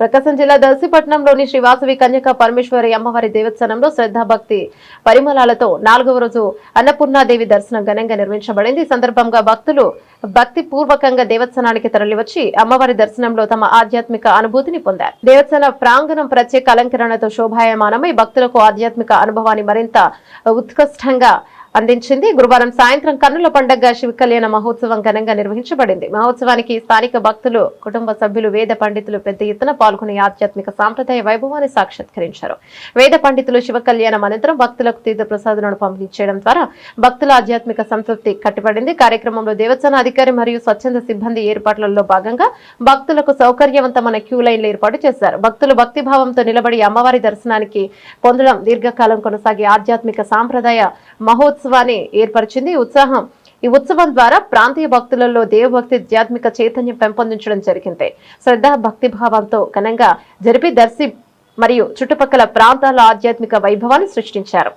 ప్రకాశం జిల్లా దర్శిపట్నంలోని శ్రీవాసవి కన్యక పరమేశ్వరి అమ్మవారి దేవస్థానంలో శ్రద్ధాభక్తి పరిమళాలతో నాలుగవ రోజు అన్నపూర్ణాదేవి దర్శనం ఘనంగా నిర్మించబడింది ఈ సందర్భంగా భక్తులు భక్తి పూర్వకంగా దేవస్థానానికి తరలివచ్చి అమ్మవారి దర్శనంలో తమ ఆధ్యాత్మిక అనుభూతిని పొందారు. దేవస్థాన ప్రాంగణం ప్రత్యేక అలంకరణతో శోభాయమానమై భక్తులకు ఆధ్యాత్మిక అనుభవాన్ని మరింత ఉత్కృష్టంగా అందించింది. గురువారం సాయంత్రం కన్నుల పండగ శివ కళ్యాణ మహోత్సవం ఘనంగా నిర్వహించబడింది. మహోత్సవానికి స్థానిక భక్తులు కుటుంబ సభ్యులు వేద పండితులు పెద్ద ఎత్తున పాల్గొని ఆధ్యాత్మిక సాంప్రదాయ వైభవాన్ని సాక్షాత్కరించారు. వేద పండితులు శివ కళ్యాణం అనంతరం భక్తులకు తీర్థ ప్రసాదాలను పంపిణీ చేయడం ద్వారా భక్తుల ఆధ్యాత్మిక సంతృప్తి కట్టుబడింది కార్యక్రమంలో దేవస్థాన అధికారి మరియు స్వచ్ఛంద సిబ్బంది ఏర్పాట్లలో భాగంగా భక్తులకు సౌకర్యవంతమైన క్యూ లైన్లు ఏర్పాటు చేశారు. భక్తులు భక్తిభావంతో నిలబడి అమ్మవారి దర్శనానికి పొందడం దీర్ఘకాలం కొనసాగే ఆధ్యాత్మిక సాంప్రదాయ మహోత్సవాన్ని ఏర్పరిచింది. ఉత్సాహం ఈ ఉత్సవం ద్వారా ప్రాంతీయ భక్తులలో దేవభక్తి ఆధ్యాత్మిక చైతన్యం పెంపొందించడం జరిగింది. శ్రద్ధ భక్తి భావంతో ఘనంగా జరిపి దర్శి మరియు చుట్టుపక్కల ప్రాంతాల ఆధ్యాత్మిక వైభవాన్ని సృష్టించారు.